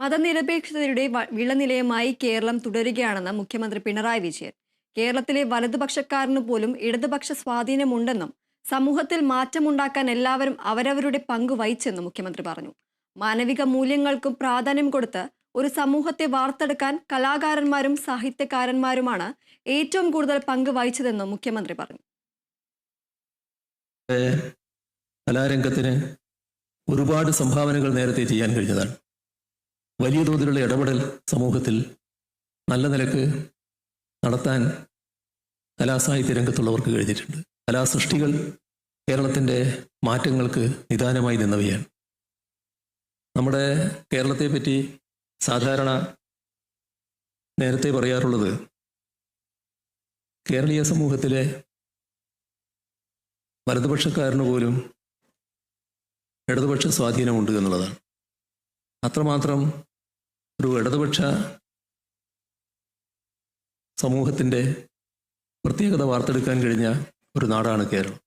മതനിരപേക്ഷതയുടെ വിളനിലയമായി കേരളം തുടരുകയാണെന്ന് മുഖ്യമന്ത്രി പിണറായി വിജയൻ. കേരളത്തിലെ വലതുപക്ഷക്കാരന് പോലും ഇടതുപക്ഷ സ്വാധീനമുണ്ടെന്നും സമൂഹത്തിൽ മാറ്റമുണ്ടാക്കാൻ എല്ലാവരും അവരവരുടെ പങ്ക് വഹിച്ചെന്നും മുഖ്യമന്ത്രി പറഞ്ഞു. മാനവിക മൂല്യങ്ങൾക്കും പ്രാധാന്യം കൊടുത്ത് ഒരു സമൂഹത്തെ വാർത്തെടുക്കാൻ കലാകാരന്മാരും സാഹിത്യകാരന്മാരുമാണ് ഏറ്റവും കൂടുതൽ പങ്ക് വഹിച്ചതെന്നും മുഖ്യമന്ത്രി പറഞ്ഞു. കലാരംഗത്തിന് ഒരുപാട് സംഭാവനകൾ നേരത്തെ ചെയ്യാൻ കഴിഞ്ഞതാണ്. വലിയ തോതിലുള്ള ഇടപെടൽ സമൂഹത്തിൽ നല്ല നിലയ്ക്ക് നടത്താൻ കലാസാഹിത്യ രംഗത്തുള്ളവർക്ക് കഴിഞ്ഞിട്ടുണ്ട്. കലാസൃഷ്ടികൾ കേരളത്തിന്റെ മാറ്റങ്ങൾക്ക് നിദാനമായി നിന്നവയാണ്. നമ്മുടെ കേരളത്തെ പറ്റി സാധാരണ നേരത്തെ പറയാറുള്ളത് കേരളീയ സമൂഹത്തിലെ വലതുപക്ഷക്കാരന് പോലും ഇടതുപക്ഷ സ്വാധീനമുണ്ട് എന്നുള്ളതാണ്. അത്രമാത്രം ഒരു ഇടതുപക്ഷ സമൂഹത്തിന്റെ പ്രത്യേകത വാർത്തെടുക്കാൻ കഴിഞ്ഞ ഒരു നാടാണ് കേരളം.